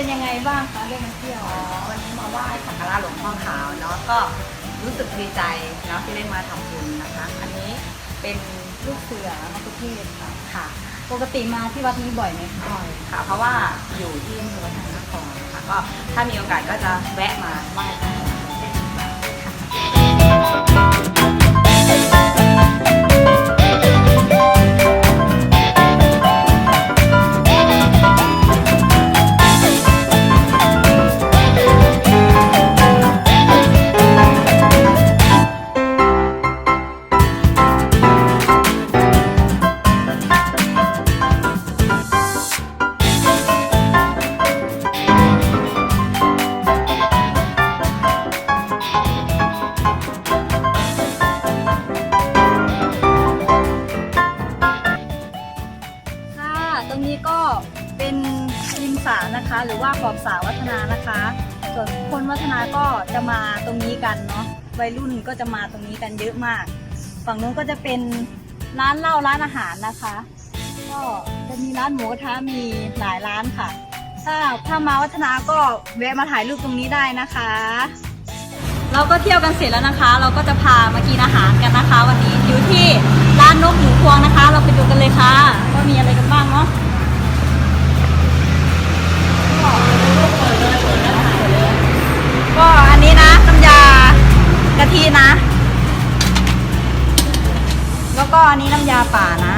เป็นยังไงบ้างคะเรื่องมาเที่ยวอ๋อวันนี้มาไหว้สักการะหลวงพ่อขาวเนาะก็รู้สึกดีใจเนาะที่ได้มาทำบุญนะคะ อันนี้เป็นลูกเสือมาตุเทศค่ะค่ะปกติมาที่วัดนี้บ่อยไหมคะบ่อยค่ะ เพราะว่าอยู่ที่อำเภอวัฒนนครนะคะก็ถ้ามีโอกาสก็จะแวะมาไหว้พระเป็น สานะคะ หรือว่าขอบสาวัฒนานะคะ ส่วนคนวัฒนาก็จะมาตรงนี้กันเนาะวัยรุ่นก็จะมาตรงนี้กันเยอะมาก ฝั่งนู้นก็จะเป็นร้านเหล้าร้านอาหารนะคะ ก็จะมีร้านหมูกระทะมีหลายร้านค่ะ ถ้าถ้ามาวัฒนาก็แวะมาถ่ายรูปตรงนี้ได้นะคะ เราก็เที่ยวกันเสร็จแล้วนะคะ เราก็จะพามากินอาหารกันนะคะ วันนี้อยู่ที่ร้านนกหมูพวงนะคะ เราไปดูกันเลยค่ะ นะ แล้วก็อันนี้น้ำยาป่านะ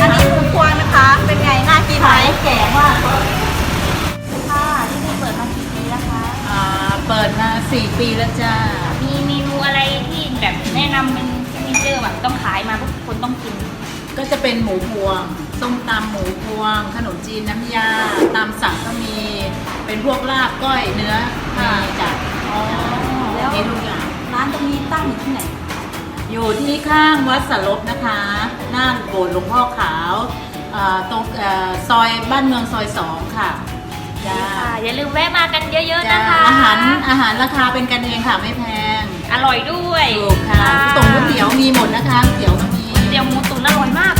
อันนี้หมูพวงนะคะ เป็นไงน่ากินไหมแก่มากค่ะที่นี่เปิดมากี่ปีแล้วคะอ่าเปิดมา4ปีแล้วจ้ามีเมนูอะไรที่แบบแนะนำเป็นซิกเนเจอร์แบบต้องขายมาทุกคนต้องกิน ก็จะเป็นหมูพวง ส้มตำหมูพวง ขนมจีนน้ำยา ตามสั่งก็มี เป็นพวกลาบก้อยเนื้อมีจ้ะแล้วมีทุกอย่าง ร้านตรงนี้ตั้งอยู่ที่ไหน อยู่ที่ข้างวัดสลบนะคะ หน้าโบสถ์หลวงพ่อขาวอ่าตรงเอ่อซอยบ้านเมืองซอยสองค่ะจ้าค่ะอย่าลืมแวะมากันเยอะ ๆ จ้านะคะ อาหารอาหารราคาเป็นกันเองค่ะไม่แพงอร่อยด้วยถูกค่ะตรงก๋วยเตี๋ยวมีหมดนะคะก๋วยเตี๋ยวก็มี เตี๋ยวหมูตุ๋นอร่อยมาก